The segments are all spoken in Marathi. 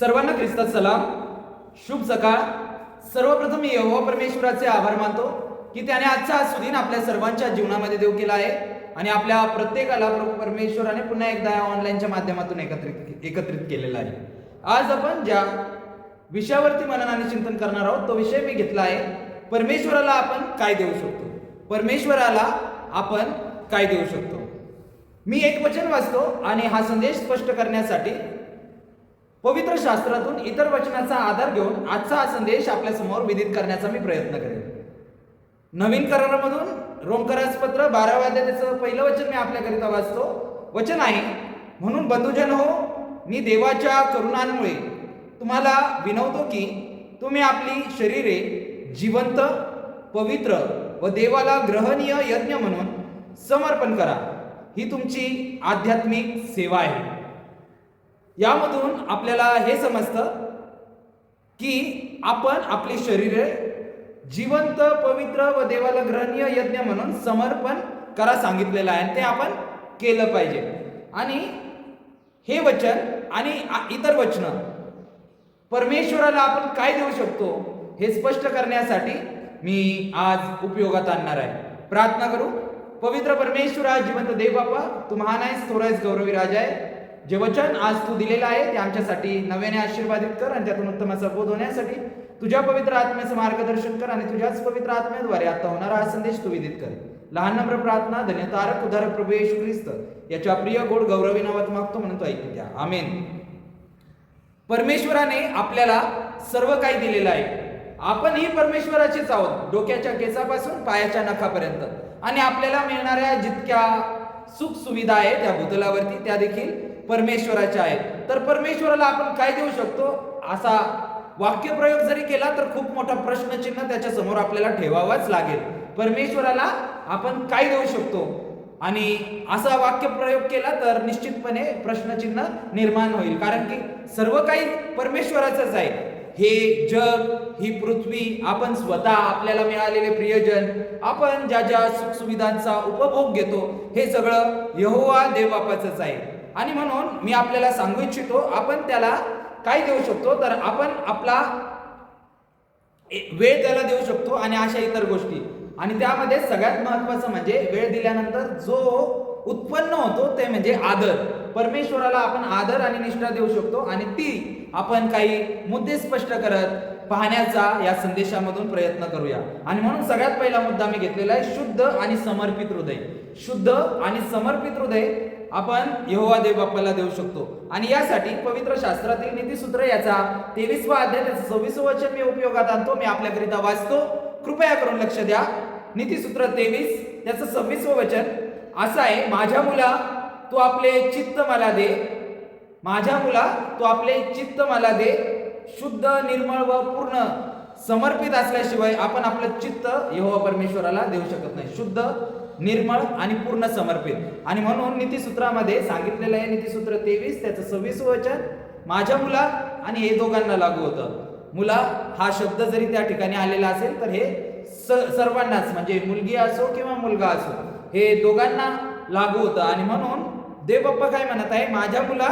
सर्वांना ख्रिस्तात सलाम. शुभ सकाळ. सर्वप्रथम मी यहोवा परमेश्वराचे आभार मानतो की त्याने आजचा हा सुदिन आपल्या सर्वांच्या जीवनामध्ये देव केला आहे आणि आपल्या प्रत्येकाला प्रभू परमेश्वराने पुन्हा एकदा या ऑनलाईनच्या माध्यमातून एकत्रित एकत्रित केलेला आहे. आज आपण ज्या विषयावरती मनन आणि चिंतन करणार आहोत तो विषय मी घेतला आहे परमेश्वराला आपण काय देऊ शकतो? परमेश्वराला आपण काय देऊ शकतो? मी एक वचन वाचतो आणि हा संदेश स्पष्ट करण्यासाठी पवित्र शास्त्रातून इतर वचनाचा आधार घेऊन आजचा हा संदेश आपल्यासमोर विदित करण्याचा मी प्रयत्न करेन. नवीन करारामधून रोमकरास पत्र बाराव्या अध्यायाचं पहिलं वचन मी आपल्याकरिता वाचतो. वचन आहे म्हणून बंधुजन हो मी देवाच्या करुणांमुळे तुम्हाला विनवतो की तुम्ही आपली शरीरे जिवंत पवित्र व देवाला ग्रहणीय यज्ञ म्हणून समर्पण करा. ही तुमची आध्यात्मिक सेवा आहे. यामधून आपल्याला हे समजतं की आपण आपली शरीरे जिवंत पवित्र व देवाला ग्रहणीय यज्ञ म्हणून समर्पण करा सांगितलेलं आहे. आणि ते आपण केलं पाहिजे. आणि हे वचन आणि इतर वचन परमेश्वराला आपण काय देऊ शकतो हे स्पष्ट करण्यासाठी मी आज उपयोगात आणणार आहे. प्रार्थना करू. पवित्र परमेश्वरा जिवंत देव बापा तू महान आहेस थोर गौरवी राजा आहे. जे वचन आज तू दिलेलं आहे ते आमच्यासाठी नव्याने आशीर्वादित कर आणि त्यातून उत्तमाचा बोध होण्यासाठी तुझ्या पवित्र आत्म्याचं मार्गदर्शन कर आणि तुझ्याच पवित्र आत्म्याद्वारे आता होणारा हा संदेश तू विदित कर. लहान नम्र प्रार्थना धन्यतारक उदारक प्रभू येशू ख्रिस्त. याच्या प्रिय गोड गौरवी नावात मागतो म्हणून तो ऐकू द्या आमेन. परमेश्वराने आपल्याला सर्व काही दिलेलं आहे. आपणही परमेश्वराचीच आहोत डोक्याच्या केसापासून पायाच्या नखापर्यंत. आणि आपल्याला मिळणाऱ्या जितक्या सुख सुविधा आहे त्या भूतलावरती त्या देखील परमेश्वराच्या आहेत. तर परमेश्वराला आपण काय देऊ शकतो? असा वाक्यप्रयोग जरी केला तर खूप मोठा प्रश्नचिन्ह त्याच्यासमोर आपल्याला ठेवावाच लागेल. परमेश्वराला आपण काय देऊ शकतो? आणि असा वाक्यप्रयोग केला तर निश्चितपणे प्रश्नचिन्ह निर्माण होईल. कारण की सर्व काही परमेश्वराचंच आहे. हे जग ही पृथ्वी आपण स्वतः आपल्याला मिळालेले प्रियजन आपण ज्या ज्या सुखसुविधांचा उपभोग घेतो हे सगळं यहोवा देवबापाचंच आहे. आणि म्हणून मी आपल्याला सांगू इच्छितो आपण त्याला काय देऊ शकतो? तर आपण आपला वेळ त्याला देऊ शकतो आणि अशा इतर गोष्टी. आणि त्यामध्ये सगळ्यात महत्वाचं म्हणजे वेळ दिल्यानंतर जो उत्पन्न होतो ते म्हणजे आदर. परमेश्वराला आपण आदर आणि निष्ठा देऊ शकतो आणि ती आपण काही मुद्दे स्पष्ट करत पाहण्याचा या संदेशामधून प्रयत्न करूया. आणि म्हणून सगळ्यात पहिला मुद्दा मी घेतलेला आहे शुद्ध आणि समर्पित हृदय. शुद्ध आणि समर्पित हृदय आपण यहोवा देव बाप्पाला देऊ शकतो. आणि यासाठी पवित्र शास्त्रातील नीतीसूत्र याचा तेवीसवा अध्याय त्याचं सव्वीस वचन मी उपयोगात आणतो. मी आपल्याकरिता वाचतो. कृपया करून लक्ष द्या. नीतीसूत्र तेवीस त्याचं सव्वीसवं वचन. असं आहे माझ्या मुला तू आपले चित्त मला दे. माझ्या मुला तू आपले चित्त मला दे. शुद्ध निर्मळ व पूर्ण समर्पित असल्याशिवाय आपण आपलं चित्त यहोवा परमेश्वराला देऊ शकत नाही. शुद्ध निर्मळ आणि पूर्ण समर्पित. आणि म्हणून नीतीसूत्रामध्ये सांगितलेलं आहे नीतीसूत्र तेवीस त्याचं सव्वीस वचन माझ्या मुला आणि हे दोघांना लागू होतं. मुला हा शब्द जरी त्या ठिकाणी आलेला असेल तर हे सर्वांनाच म्हणजे मुलगी असो किंवा मुलगा असो हे दोघांना लागू होतं. आणि म्हणून देवप्पा काय म्हणत आहे माझ्या मुला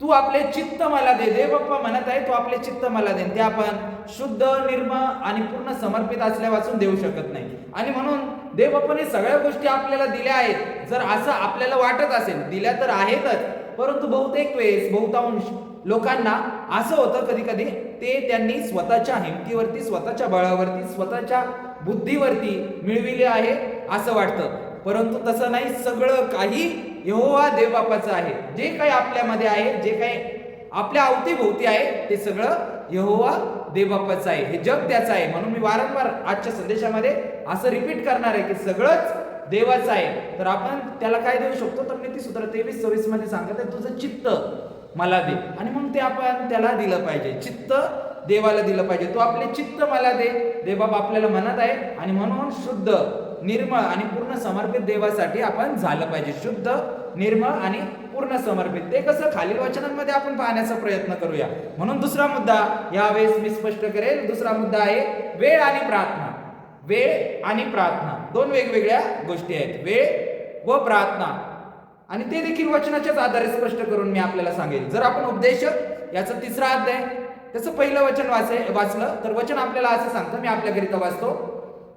तू आपले चित्त मला दे. देव बाप्पा म्हणत आहे तू आपले चित्त मला दे. ते आपण शुद्ध निर्म आणि पूर्ण समर्पित असल्यापासून देऊ शकत नाही. आणि म्हणून देवबाप्पाने सगळ्या गोष्टी आपल्याला दिल्या आहेत. जर असं आपल्याला वाटत असेल दिल्या तर आहेतच. परंतु बहुतेक वेळेस बहुतांश लोकांना असं होतं कधी कधी ते त्यांनी स्वतःच्या हिमतीवरती स्वतःच्या बळावरती स्वतःच्या बुद्धीवरती मिळविले आहे असं वाटतं. परंतु तसं नाही. सगळं काही यहोवा देवबापाचं आहे. जे काही आपल्यामध्ये आहे जे काही आपल्या अवतीभोवती आहे ते सगळं यहोवा देवबापाचं आहे. हे जग त्याचं आहे. म्हणून मी वारंवार आजच्या संदेशामध्ये असं रिपीट करणार आहे की सगळंच देवाचं आहे. तर आपण त्याला काय देऊ शकतो? तर नीतीसूत्र तेवीस चोवीसमध्ये सांगत आहे तुझं चित्त मला दे. आणि मग ते आपण त्याला दिलं पाहिजे. चित्त देवाला दिलं पाहिजे. तो आपले चित्त मला दे. देवबाप आपल्याला म्हणत आहे. आणि म्हणून शुद्ध निर्मळ आणि पूर्ण समर्पित देवासाठी आपण झालं पाहिजे. शुद्ध निर्मळ आणि पूर्ण समर्पित. ते कसं? खालील वचनांमध्ये आपण पाहण्याचा प्रयत्न करूया. म्हणून दुसरा मुद्दा यावेळेस मी स्पष्ट करेल दुसरा मुद्दा आहे वेळ आणि प्रार्थना. वेळ आणि प्रार्थना. दोन वेगवेगळ्या गोष्टी आहेत. वेळ व प्रार्थना. आणि ते देखील वचनाच्याच आधारे स्पष्ट करून मी आपल्याला सांगेल जर आपण उपदेशक याचा तिसरा अध्याय त्याचं पहिलं वचन वाचे वाचलं तर वचन आपल्याला असं सांगतं मी आपल्याकरिता वाचतो.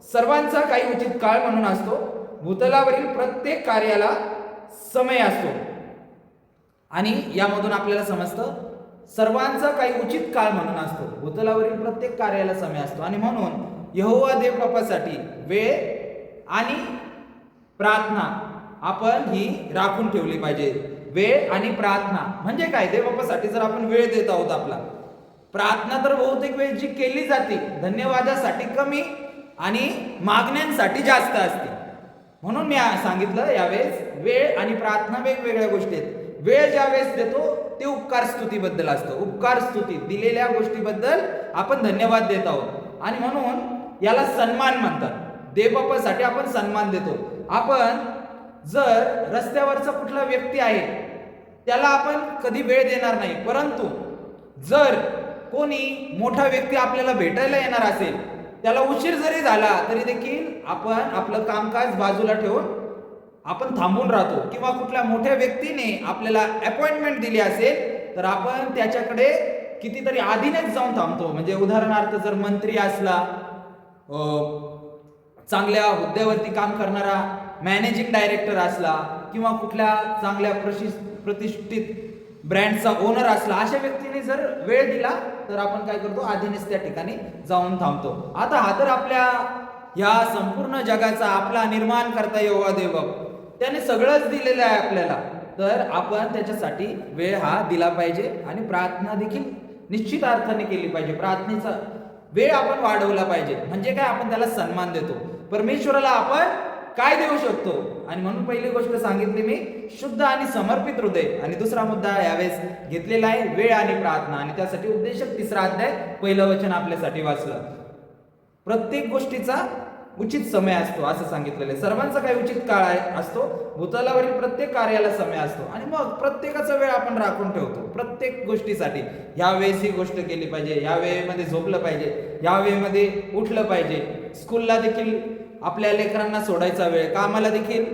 सर्वांचा काही उचित काळ म्हणून असतो. भूतलावरील प्रत्येक कार्याला समय असतो. आणि यामधून आपल्याला समजतं सर्वांचा काही उचित काळ म्हणून असतो. भूतलावरील प्रत्येक कार्याला समय असतो. आणि म्हणून यहोवा देव बापासाठी वेळ आणि प्रार्थना आपण ही राखून ठेवली पाहिजे. वेळ आणि प्रार्थना म्हणजे काय? देव बापासाठी जर आपण वेळ देत आहोत आपला. प्रार्थना तर बहुतेक वेळ जी केली जाते. धन्यवादासाठी कमी आणि मागण्यांसाठी जास्त असते. म्हणून मी सांगितलं यावेळेस वेळ आणि प्रार्थना वेगवेगळ्या गोष्टी आहेत. वेळ ज्या वेळेस देतो ते उपकार स्तुतीबद्दल असतं. उपकार स्तुती दिलेल्या गोष्टीबद्दल आपण धन्यवाद देत आहोत. आणि म्हणून याला सन्मान म्हणतात. देवबापासाठी आपण सन्मान देतो. आपण जर रस्त्यावरचा कुठला व्यक्ती आहे त्याला आपण कधी वेळ देणार नाही. परंतु जर कोणी मोठा व्यक्ती आपल्याला भेटायला येणार असेल त्याला उशीर जरी झाला तरी देखील आपण आपलं कामकाज बाजूला ठेवून आपण थांबून राहतो. किंवा कुठल्या मोठ्या व्यक्तीने आपल्याला अपॉइंटमेंट दिली असेल तर आपण त्याच्याकडे कितीतरी आधीनेच जाऊन थांबतो. म्हणजे उदाहरणार्थ जर मंत्री असला चांगल्या हुद्द्यावरती काम करणारा मॅनेजिंग डायरेक्टर असला किंवा कुठल्या चांगल्या प्रशि प्रतिष्ठित ब्रँडचा ओनर असला अशा व्यक्तीने जर वेळ दिला तर आपण काय करतो? आधीनेच त्या ठिकाणी जाऊन थांबतो. आता हा तर आपल्या या संपूर्ण जगाचा आपला निर्माण करता येवा देव. त्याने सगळंच दिलेलं आहे आपल्याला. तर आपण त्याच्यासाठी वेळ हा दिला पाहिजे आणि प्रार्थना देखील निश्चित अर्थाने केली पाहिजे. प्रार्थनेचा वेळ आपण वाढवला पाहिजे. म्हणजे काय? आपण त्याला सन्मान देतो. परमेश्वराला आपण काय देऊ शकतो? आणि म्हणून पहिली गोष्ट सांगितली मी शुद्ध आणि समर्पित हृदय. आणि दुसरा मुद्दा यावेळेस घेतलेला आहे वेळ आणि प्रार्थना. आणि त्यासाठी उद्देशक तिसरा अध्याय पहिलं वचन आपल्यासाठी वाचलं. प्रत्येक गोष्टीचा उचित समय असतो असं सांगितलेलं आहे. सर्वांचा काही उचित काळ आहे असतो. भूतलावरील प्रत्येक कार्याला समय असतो. आणि मग प्रत्येकाचा वेळ आपण राखून ठेवतो प्रत्येक गोष्टीसाठी. ह्या वेळेस ही गोष्ट केली पाहिजे या वेळेमध्ये झोपलं पाहिजे या वेळेमध्ये उठलं पाहिजे. स्कूलला देखील आपल्या लेकरांना सोडायचा वेळ कामाला देखील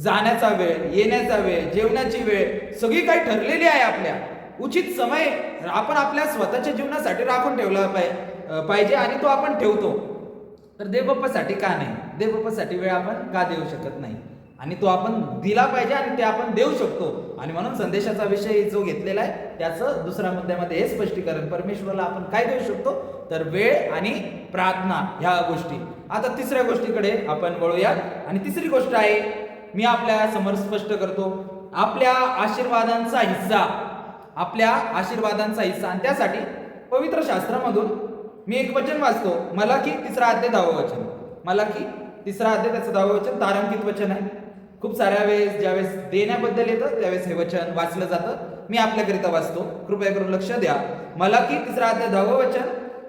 जाण्याचा वेळ येण्याचा वेळ जेवणाची वेळ सगळी काही ठरलेली आहे आपल्या. उचित समय आपण आपल्या स्वतःच्या जीवनासाठी राखून ठेवला पाहि- पाहिजे आणि तो आपण ठेवतो. तर देवबाप्पासाठी का नाही? देवबाप्पासाठी वेळ आपण का देऊ शकत नाही? आणि तो आपण दिला पाहिजे आणि ते आपण देऊ शकतो. आणि म्हणून संदेशाचा विषय जो घेतलेला आहे त्याचं दुसऱ्या मुद्द्यामध्ये हे स्पष्टीकरण. परमेश्वराला आपण काय देऊ शकतो? तर वेळ आणि प्रार्थना ह्या गोष्टी. आता तिसऱ्या गोष्टीकडे आपण वळूया आणि तिसरी गोष्ट आहे मी आपल्यासमोर स्पष्ट करतो. आपल्या आशीर्वादांचा हिस्सा. आपल्या आशीर्वादांचा हिस्सा. आणि त्यासाठी पवित्र शास्त्रामधून मी एक वचन वाचतो. मला की तिसरा अध्याय दहावं वचन. मला की तिसरा अध्याय त्याचं दहावं वचन तारांकित वचन आहे. खूप साऱ्या वेळेस ज्यावेळेस देण्याबद्दल येतं त्यावेळेस हे वचन वाचलं जातं. मी आपल्याकरिता वाचतो. कृपया करून लक्ष द्या. मला की तिसरा अध्याय दहावं वचन.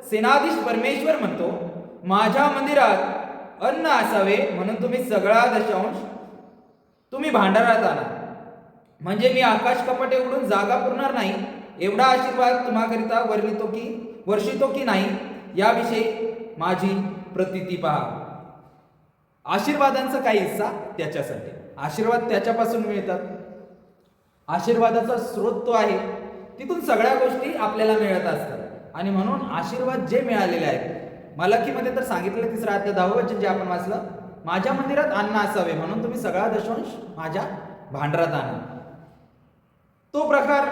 सेनाधीश परमेश्वर म्हणतो माझ्या मंदिरात अन्न असावे म्हणून तुम्ही सगळा दशांश तुम्ही भांडारात आणा. म्हणजे मी आकाश कपाटे उडून जागा पुरणार नाही. एवढा आशीर्वाद तुम्हाकरिता वर्णितो की वर्षितो की नाही? याविषयी माझी प्रतिती पहा. आशीर्वादांचा काही हिस्सा? त्याच्यासाठी. आशीर्वाद त्याच्यापासून मिळतात. आशीर्वादाचा स्रोत तो आहे तिथून सगळ्या गोष्टी आपल्याला मिळत असतात. आणि म्हणून आशीर्वाद जे मिळालेले आहेत मलकीमध्ये तर सांगितलं तिसरं अध्याय दहावं वचन जे आपण वाचलं माझ्या मंदिरात अन्न असावे म्हणून तुम्ही सगळा दशांश माझ्या भांडरात आणा. तो प्रकार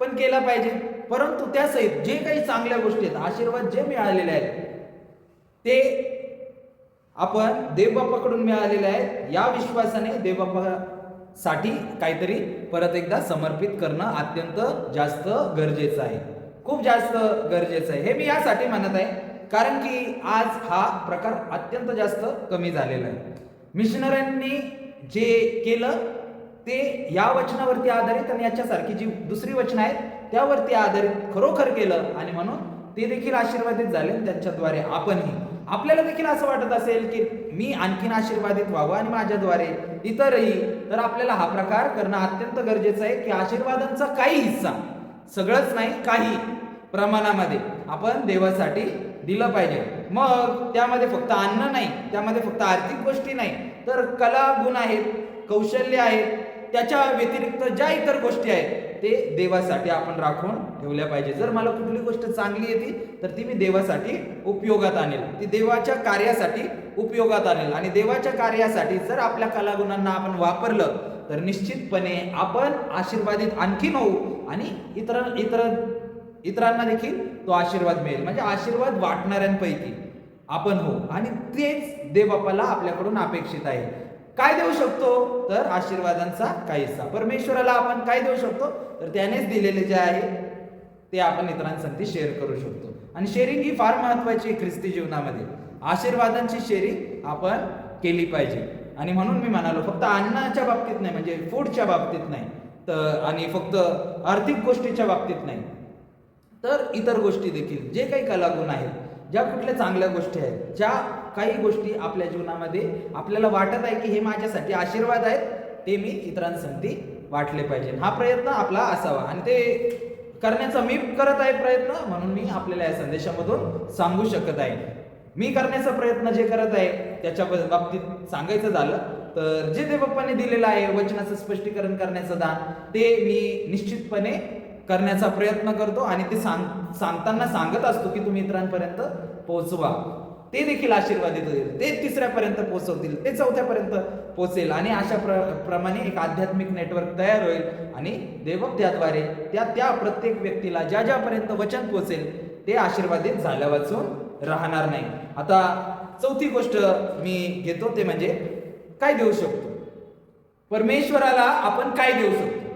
पण केला पाहिजे. परंतु त्यासहित जे काही चांगल्या गोष्टी आहेत आशीर्वाद जे मिळालेले आहेत ते आपण देवबाप्पाकडून मिळालेले आहेत या विश्वासाने देवबाप्पासाठी काहीतरी परत एकदा समर्पित करणं अत्यंत जास्त गरजेचं आहे. खूप जास्त गरजेचं आहे. हे मी यासाठी म्हणत आहे कारण की आज हा प्रकार अत्यंत जास्त कमी झालेला आहे. मिशनऱ्यांनी जे केलं ते या वचनावरती आधारित आणि याच्यासारखी जी दुसरी वचनं आहेत त्यावरती आधारित खरोखर केलं आणि म्हणून ते देखील आशीर्वादित झाले त्यांच्याद्वारे आपणही आपल्याला देखील असं वाटत असेल की मी आणखीन आशीर्वादित व्हावं आणि माझ्याद्वारे इतरही तर आपल्याला हा प्रकार करणं अत्यंत गरजेचं आहे की आशीर्वादांचा काही हिस्सा सगळंच नाही काही प्रमाणामध्ये आपण देवासाठी दिलं पाहिजे. मग त्यामध्ये फक्त अन्न नाही त्यामध्ये फक्त आर्थिक गोष्टी नाही तर कला गुण आहेत कौशल्य आहेत त्याच्या व्यतिरिक्त ज्या इतर गोष्टी आहेत ते देवासाठी आपण राखून ठेवल्या पाहिजे. जर मला कुठली गोष्ट चांगली येते तर ती मी देवासाठी उपयोगात आणेल. ती देवाच्या कार्यासाठी उपयोगात आणेल. आणि देवाच्या कार्यासाठी जर आपल्या कलागुणांना आपण वापरलं तर निश्चितपणे आपण आशीर्वादित आणखीन होऊ आणि इतर इतर इतरांना देखील तो आशीर्वाद मिळेल. म्हणजे आशीर्वाद वाटणाऱ्यांपैकी आपण हो आणि तेच देवबापाला आपल्याकडून अपेक्षित आहे. काय देऊ शकतो? तर आशीर्वादांचा काही हिस्सा परमेश्वराला आपण काय देऊ शकतो? तर त्यानेच दिलेले जे आहे ते आपण इतरांसाठी शेअर करू शकतो. आणि शेअरिंग ही फार महत्वाची आहे ख्रिस्ती जीवनामध्ये. आशीर्वादांची शेअरिंग आपण केली पाहिजे. आणि म्हणून मी म्हणालो फक्त अन्नाच्या बाबतीत नाही म्हणजे फूडच्या बाबतीत नाही. तर आणि फक्त आर्थिक गोष्टीच्या बाबतीत नाही. तर इतर गोष्टी देखील जे काही कलागुण आहेत ज्या कुठल्या चांगल्या गोष्टी आहेत ज्या काही गोष्टी आपल्या जीवनामध्ये आपल्याला वाटत आहे की हे माझ्यासाठी आशीर्वाद आहेत ते मी इतरांसाठी वाटले पाहिजे. हा प्रयत्न आपला असावा. आणि ते करण्याचा मी करत आहे प्रयत्न म्हणून मी आपल्याला या संदेशामधून सांगू शकत आहे. मी करण्याचा प्रयत्न जे करत आहे त्याच्या बाबतीत सांगायचं झालं तर जे देवप्पाने दिलेलं आहे वचनाचं स्पष्टीकरण करण्याचं दान ते मी निश्चितपणे करण्याचा प्रयत्न करतो आणि ते सांग सांगताना सांगत असतो की तुम्ही इतरांपर्यंत पोहोचवा ते देखील आशीर्वादित होईल ते तिसऱ्यापर्यंत पोहोचवतील ते चौथ्यापर्यंत पोहोचेल. आणि अशा प्र प्रमाणे एक आध्यात्मिक नेटवर्क तयार होईल. आणि देवक त्याद्वारे त्या त्या प्रत्येक व्यक्तीला ज्या ज्यापर्यंत वचन पोहोचेल ते आशीर्वादित झाल्या वाचून राहणार नाही. आता चौथी गोष्ट मी घेतो ते म्हणजे काय देऊ शकतो? परमेश्वराला आपण काय देऊ शकतो?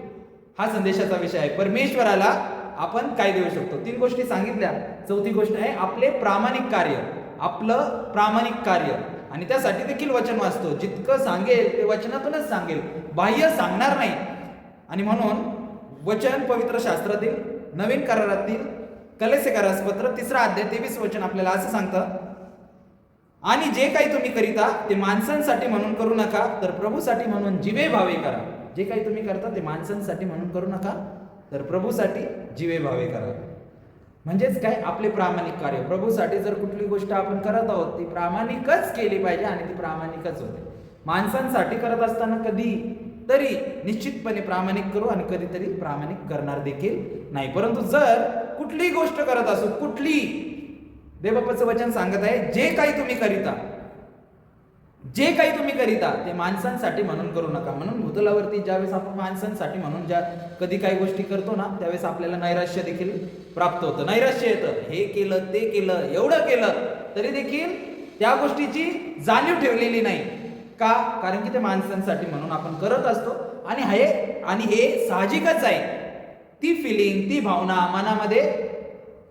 हा संदेशाचा विषय आहे. परमेश्वराला आपण काय देऊ शकतो? तीन गोष्टी सांगितल्या. चौथी गोष्ट आहे आपले प्रामाणिक कार्य. आपलं प्रामाणिक कार्य. आणि त्यासाठी देखील वचन वाचतो. जितकं सांगेल ते वचनातूनच सांगेल. बाह्य सांगणार नाही. आणि म्हणून वचन पवित्र शास्त्रातील नवीन करारातील कलेसे करासपत्र तिसरा अध्याय तेवीस वचन आपल्याला असं सांगतं. आणि जे काही तुम्ही करिता ते माणसांसाठी म्हणून करू नका तर प्रभूसाठी म्हणून जिवे भावे करा. जे काही तुम्ही करता ते माणसांसाठी म्हणून करू नका तर प्रभूसाठी जिवे भावे करा. म्हणजेच काय? आपले प्रामाणिक कार्य. प्रभूसाठी जर कुठली गोष्ट आपण करत आहोत ती प्रामाणिकच केली पाहिजे आणि ती प्रामाणिकच होते. माणसांसाठी करत असताना कधी तरी निश्चितपणे प्रामाणिक करू आणि कधीतरी प्रामाणिक करणार देखील नाही. परंतु जर कुठलीही गोष्ट करत असू कुठली देवबापाचं वचन सांगत आहे जे काही तुम्ही करीता जे काही तुम्ही करीता ते माणसांसाठी म्हणून करू नका. म्हणून भूतलावरती ज्यावेळेस आपण माणसांसाठी म्हणून ज्या कधी काही गोष्टी करतो ना त्यावेळेस आपल्याला नैराश्य देखील प्राप्त होतं. नैराश्य येतं. हे केलं ते केलं एवढं केलं तरी देखील त्या गोष्टीची जाणीव ठेवलेली नाही. का? कारण की ते माणसांसाठी म्हणून आपण करत असतो. आणि हे आणि हे साहजिकच आहे. ती फिलिंग ती भावना मनामध्ये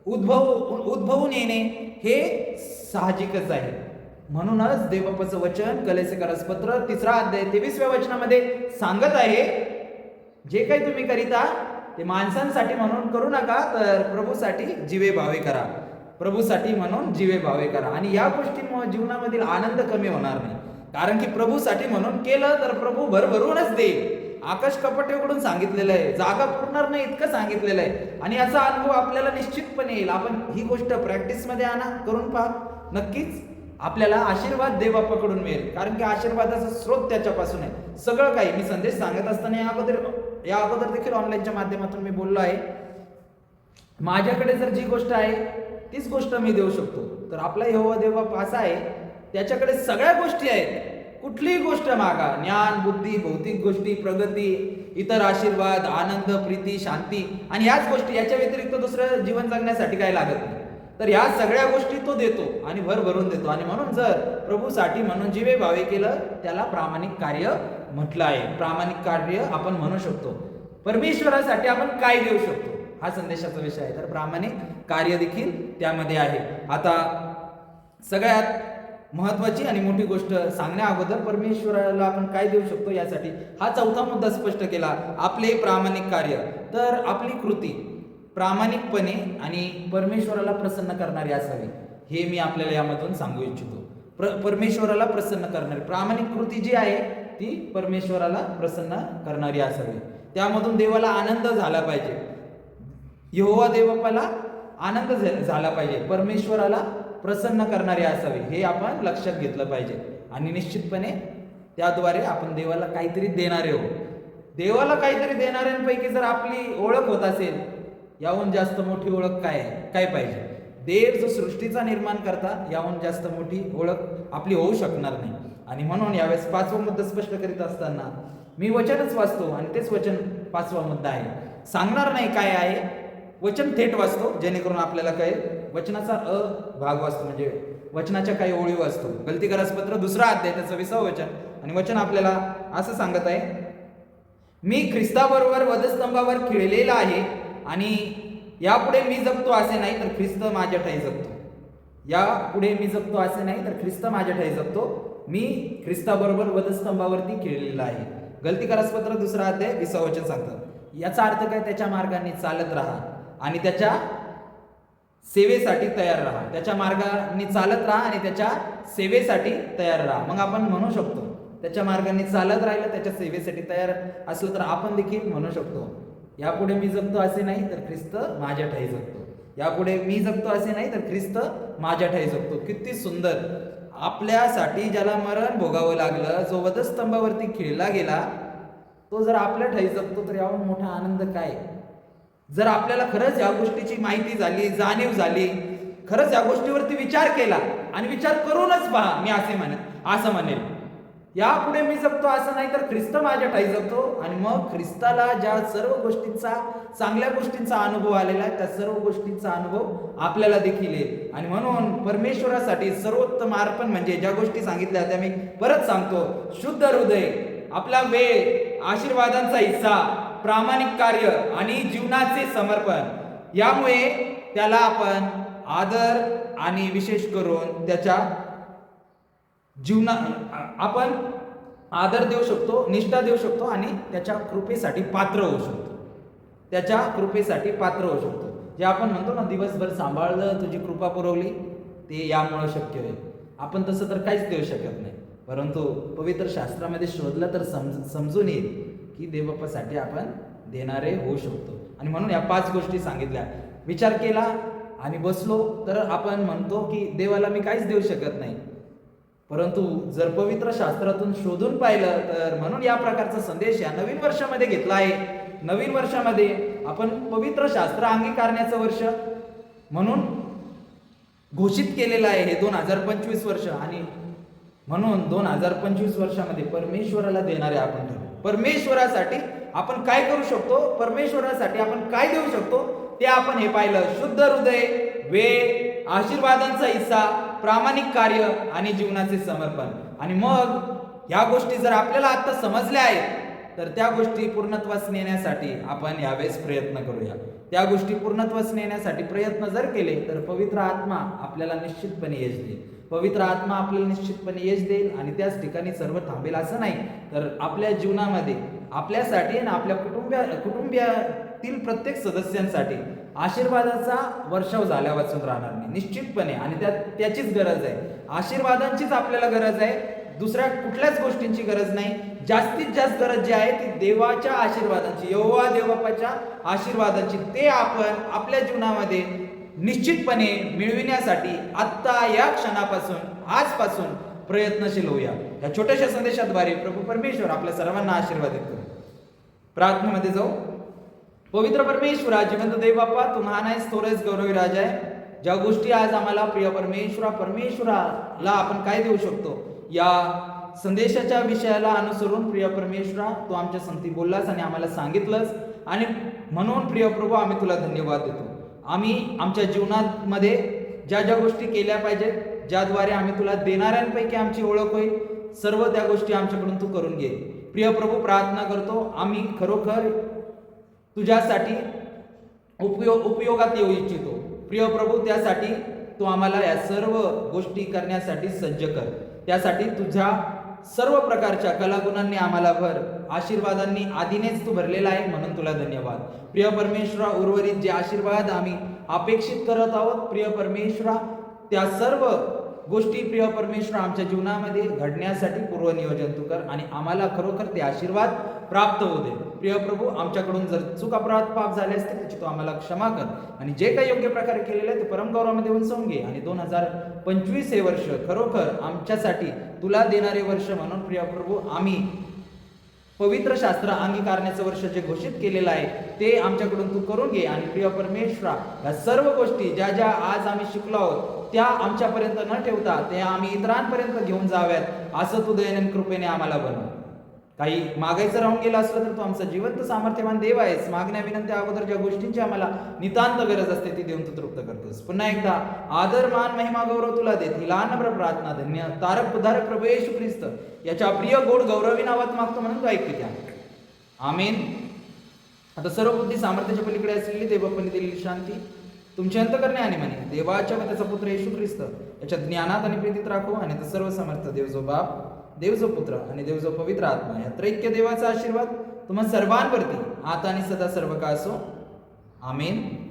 उद्भव उद्भवून येणे हे साहजिकच आहे. म्हणूनच देवबापाचं वचन कलेचे करसपत्र तिसरा अध्याय तेवीसव्या वचनामध्ये सांगत आहे जे काही तुम्ही करीता ते माणसांसाठी म्हणून करू नका तर प्रभूसाठी जीवे भावे करा. प्रभूसाठी म्हणून जीवे भावे करा. आणि या गोष्टीमुळे जीवनामधील आनंद कमी होणार नाही. कारण की प्रभूसाठी म्हणून केलं तर प्रभू भरभरूनच देईल. आकाश कपटेकडून सांगितलेलं आहे. जागा पुरणार नाही इतकं सांगितलेलं आहे. आणि याचा अनुभव आपल्याला निश्चितपणे येईल. आपण ही गोष्ट प्रॅक्टिसमध्ये आणा करून पहा. नक्कीच आपल्याला आशीर्वाद देवापाकडून मिळेल. कारण की आशीर्वादाचा स्रोत त्याच्यापासून आहे. सगळं काही मी संदेश सांगत असताना या अगोदर या अगोदर देखील ऑनलाईनच्या माध्यमातून मी बोललो आहे. माझ्याकडे जर जी गोष्ट आहे तीच गोष्ट मी देऊ शकतो. तर आपला यहोवा देवा असा आहे. त्याच्याकडे सगळ्या गोष्टी आहेत. कुठलीही गोष्ट मागा. ज्ञान बुद्धी भौतिक गोष्टी प्रगती इतर आशीर्वाद आनंद प्रीती शांती आणि याच गोष्टी याच्या व्यतिरिक्त दुसरं जीवन जगण्यासाठी काही लागत नाही. तर ह्या सगळ्या गोष्टी तो देतो आणि भर भरून देतो. आणि म्हणून जर प्रभूसाठी म्हणून जीवे भावे केलं त्याला प्रामाणिक कार्य म्हटलं आहे. प्रामाणिक कार्य आपण म्हणू शकतो. परमेश्वरासाठी आपण काय देऊ शकतो? हा संदेशाचा विषय आहे. तर प्रामाणिक कार्य देखील त्यामध्ये आहे. आता सगळ्यात महत्वाची आणि मोठी गोष्ट सांगण्या अगोदर परमेश्वराला आपण काय देऊ शकतो यासाठी हा चौथा मुद्दा स्पष्ट केला. आपले प्रामाणिक कार्य. तर आपली कृती. प्रामाणिकपणे आणि परमेश्वराला प्रसन्न करणारी असावी हे मी आपल्याला यामधून सांगू इच्छितो. प्र परमेश्वराला प्रसन्न करणारी प्रामाणिक कृती जी आहे ती परमेश्वराला प्रसन्न करणारी असावी. त्यामधून देवाला आनंद झाला पाहिजे. यहोवा देवपाला आनंद झाला पाहिजे. परमेश्वराला प्रसन्न करणारी असावी हे आपण लक्षात घेतलं पाहिजे. आणि निश्चितपणे त्याद्वारे आपण देवाला काहीतरी देणारे हो देवाला काहीतरी देणाऱ्यांपैकी जर आपली ओळख होत असेल याहून जास्त मोठी ओळख काय आहे? काय पाहिजे? देव जो सृष्टीचा निर्माण करता याहून जास्त मोठी ओळख आपली होऊ शकणार नाही. आणि म्हणून यावेळेस पाचवा मुद्दा स्पष्ट करीत असताना मी वचनच वाचतो आणि तेच वचन पाचवा मुद्दा आहे. सांगणार नाही काय आहे? वचन थेट वाचतो जेणेकरून आपल्याला कळेल वचनाचा अ भाग वाचतो म्हणजे वचनाच्या काही ओळी वाचतो. गलती पत्र दुसरा अध्याय त्याचं विसावं वचन. आणि वचन आपल्याला असं सांगत आहे मी ख्रिस्ताबरोबर वधस्तंभावर खिळलेला आहे आणि यापुढे मी जगतो असे नाही तर ख्रिस्त माझ्या ठाई जगतो. यापुढे मी जगतो असे नाही तर ख्रिस्त माझ्या ठाई जगतो. मी ख्रिस्ताबरोबर वधस्तंभावरती खेळलेला आहे. गलती पत्र दुसरा अध्याय विसावचन सांगतं याचा अर्थ काय? त्याच्या मार्गाने चालत राहा आणि त्याच्या सेवेसाठी तयार राहा. त्याच्या मार्गाने चालत राहा आणि त्याच्या सेवेसाठी तयार राहा. मग आपण म्हणू शकतो त्याच्या मार्गाने चालत राहिलं त्याच्या सेवेसाठी तयार असलं तर आपण देखील म्हणू शकतो. यापुढे मी जगतो असे नाही तर ख्रिस्त माझ्या ठाई जगतो. यापुढे मी जगतो असे नाही तर ख्रिस्त माझ्या ठाई जगतो. किती सुंदर. आपल्यासाठी ज्याला मरण भोगावं लागलं जो वधस्तंभावरती खिळला गेला तो जर आपल्या ठाई जगतो तर यावर मोठा आनंद काय? जर आपल्याला खरंच या गोष्टीची माहिती झाली जाणीव झाली खरंच या गोष्टीवरती विचार केला आणि विचार करूनच पहा मी असे म्हणेन असं म्हणेल यापुढे मी जगतो असं नाही तर ख्रिस्त माझ्या ठाई जगतो आणि मग ख्रिस्ताला ज्या सर्व गोष्टींचा चांगल्या गोष्टींचा अनुभव आलेला आहे त्या सर्व गोष्टींचा अनुभव आपल्याला देखील येईल आणि म्हणून परमेश्वरासाठी सर्वोत्तम अर्पण म्हणजे ज्या गोष्टी सांगितल्या त्या मी परत सांगतो. शुद्ध हृदय आपला वेळ आशीर्वादांचा हिस्सा प्रामाणिक कार्य आणि जीवनाचे समर्पण. यामुळे त्याला आपण आदर आणि विशेष करून त्याच्या जीवना आपण आदर देऊ शकतो निष्ठा देऊ शकतो आणि त्याच्या कृपेसाठी पात्र होऊ शकतो. त्याच्या कृपेसाठी पात्र होऊ शकतो. जे आपण म्हणतो ना दिवसभर सांभाळलं तुझी कृपा पुरवली ते यामुळं शक्य होईल आपण तसं तर काहीच देऊ शकत नाही. परंतु पवित्र शास्त्रामध्ये शोधलं तर समज समजून येईल की देवबापासाठी आपण देणारे होऊ शकतो. आणि म्हणून या पाच गोष्टी सांगितल्या. विचार केला आणि बसलो तर आपण म्हणतो की देवाला मी काहीच देऊ शकत नाही. परंतु जर पवित्र शास्त्रातून शोधून पाहिलं तर म्हणून या प्रकारचा संदेश या नवीन वर्षामध्ये घेतला आहे. नवीन वर्षामध्ये आपण पवित्र शास्त्र अंगीकारण्याचं वर्ष म्हणून घोषित केलेलं आहे हे दोन हजार पंचवीस वर्ष आणि म्हणून दोन हजार पंचवीस वर्षामध्ये परमेश्वराला देणारे आपण ठरलो परमेश्वरासाठी आपण काय करू शकतो? परमेश्वरासाठी आपण काय देऊ शकतो? ते आपण हे पाहिलं. शुद्ध हृदय वेळ आशीर्वादांचा हिस्सा प्रामाणिक कार्य आणि जीवनाचे समर्पण. आणि मग ह्या गोष्टी जर आपल्याला आता समजल्या आहेत तर त्या गोष्टी पूर्णत्वास नेण्यासाठी आपण यावेळेस प्रयत्न करूया. त्या गोष्टी पूर्णत्वास नेण्यासाठी प्रयत्न जर केले तर पवित्र आत्मा आपल्याला निश्चितपणे यश देईल. पवित्र आत्मा आपल्याला निश्चितपणे यश देईल आणि त्याच ठिकाणी सर्व थांबेल असं नाही तर आपल्या जीवनामध्ये आपल्यासाठी आणि आपल्या कुटुंबिया कुटुंबियातील प्रत्येक सदस्यांसाठी आशीर्वादाचा वर्षाव झाल्या वाचून राहणार नाही निश्चितपणे. आणि त्या त्याचीच गरज आहे. आशीर्वादांचीच आपल्याला गरज आहे. दुसऱ्या कुठल्याच गोष्टींची गरज नाही. जास्तीत जास्त गरज जी आहे ती देवाच्या आशीर्वादांची यहोवा देवपाच्या आशीर्वादांची. ते आपण आपल्या जीवनामध्ये निश्चितपणे मिळविण्यासाठी आत्ता या क्षणापासून आजपासून प्रयत्नशील होऊया. या छोट्याशा संदेशाद्वारे प्रभू परमेश्वर आपल्या सर्वांना आशीर्वादित करू प्रार्थनेमध्ये जाऊ. पवित्र परमेश्वरा जिवंत देव बाप्पा तू महान आहेस गौरवी राजा आहे. ज्या गोष्टी आज आम्हाला प्रिय परमेश्वरा परमेश्वराला आपण काय देऊ शकतो या संदेशाच्या विषयाला अनुसरून प्रिय परमेश्वरा तू आमच्या संगती बोललास आणि आम्हाला सांगितलंस. आणि म्हणून प्रिय प्रभू आम्ही तुला धन्यवाद देतो. आम्ही आमच्या जीवनामध्ये ज्या ज्या गोष्टी केल्या पाहिजेत ज्याद्वारे आम्ही तुला देणाऱ्यांपैकी आमची ओळख होईल सर्व त्या गोष्टी आमच्याकडून तू करून घे. प्रिय प्रभू प्रार्थना करतो आम्ही खरोखर तुझ्यासाठी उपयोग उपयोगात येऊ इच्छितो. प्रिय प्रभू त्यासाठी तू आम्हाला या सर्व गोष्टी करण्यासाठी सज्ज कर. त्यासाठी तुझ्या सर्व प्रकारच्या कलागुणांनी आम्हाला भर आशीर्वादांनी आधीनेच तू भरलेला आहे म्हणून तुला धन्यवाद. प्रिय परमेश्वरा उर्वरित जे आशीर्वाद आम्ही अपेक्षित करत आहोत प्रिय परमेश्वरा त्या सर्व गोष्टी प्रिय परमेश्वर आमच्या जीवनामध्ये घडण्यासाठी पूर्वनियोजन तू कर आणि आम्हाला खरोखर ते आशीर्वाद प्राप्त होऊ दे. प्रिय प्रभू आमच्याकडून जर चूक अपराध पाप झाले असतील त्याची तू आम्हाला क्षमा कर. आणि जे काही योग्य प्रकारे केलेलं आहे ते परमगौरवामध्ये उंचवून घे. आणि दोन हजार पंचवीस हे वर्ष खरोखर आमच्यासाठी तुला देणारे वर्ष म्हणून प्रिय प्रभू आम्ही पवित्र शास्त्र अंगीकारण्याचं वर्ष जे घोषित केलेलं आहे ते आमच्याकडून तू करून घे. आणि प्रिय परमेश्वरा या सर्व गोष्टी ज्या ज्या आज आम्ही शिकलो आहोत त्या आमच्यापर्यंत न ठेवता ते आम्ही इतरांपर्यंत घेऊन जाव्यात असं तू दयानंद कृपेने आम्हाला बनव काही मागायचं राहून गेलं असलं तर तू आमचा जिवंत सामर्थ्यवान देव आहेस. मागण्या विनंत्या अगोदर ज्या गोष्टींची आम्हाला नितांत गरज असते ती देऊन तू तृप्त करतोस. पुन्हा एकदा आदर मान महिमा गौरव तुला देत. ही लहान प्रार्थना धन्य तारक उदारक प्रभू येशू ख्रिस्त. याच्या प्रिय गोड गौरवी नावात मागतो म्हणून तू ऐकते त्या आमेन. आता सर्व बुद्धी सामर्थ्याच्या पलीकडे असलेली देवपणी दिलेली शांती. तुमचे अंतकरणे आणि म्हणे देवाच्या व त्याचा पुत्र येशू ख्रिस्त याच्या ज्ञानात आणि प्रीतीत राखो आणि तो सर्व समर्थ देव जो बाप देव जो पुत्र आणि देव जो पवित्र आत्मा या त्रैक्य देवाचा आशीर्वाद तुम्हा सर्वांवरती. आता आणि सदा सर्व का असो आमेन.